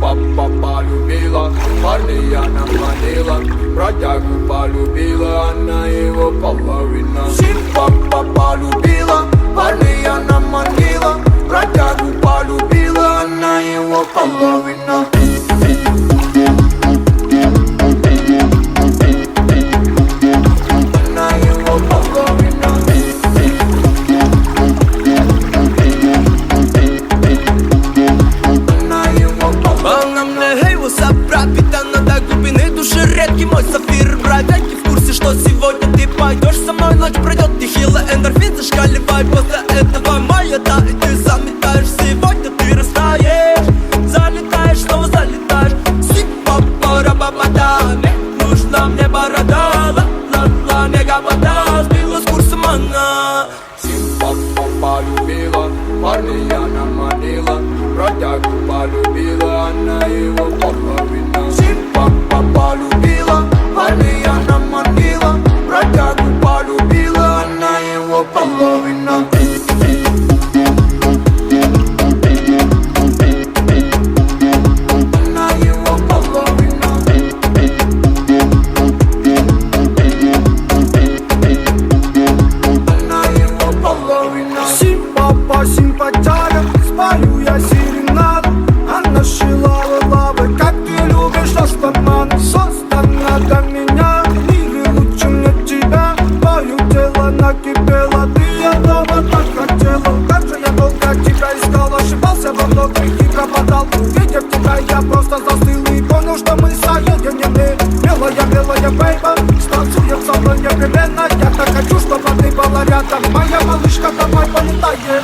папа полюбила Парня наманила Бродягу полюбила. Она его половина. Сим папа полюбила Парня наманила Бродягу полюбила. Она его половина Редкий мой сапфир, бровяки в курсе, что сегодня ты пойдешь со мной. Ночь пройдет нехило, эндорфин зашкаливает После этого моя да, и ты заметаешь. Сегодня ты растаешь, залетаешь, снова залетаешь. Сипа, бабада, не нужна мне борода. Ла-ла-ла, мега вода, сбила с курсом она Папа полюбила, парня наманила Бродягу полюбила, она его половина Моя малышка, давай полетаем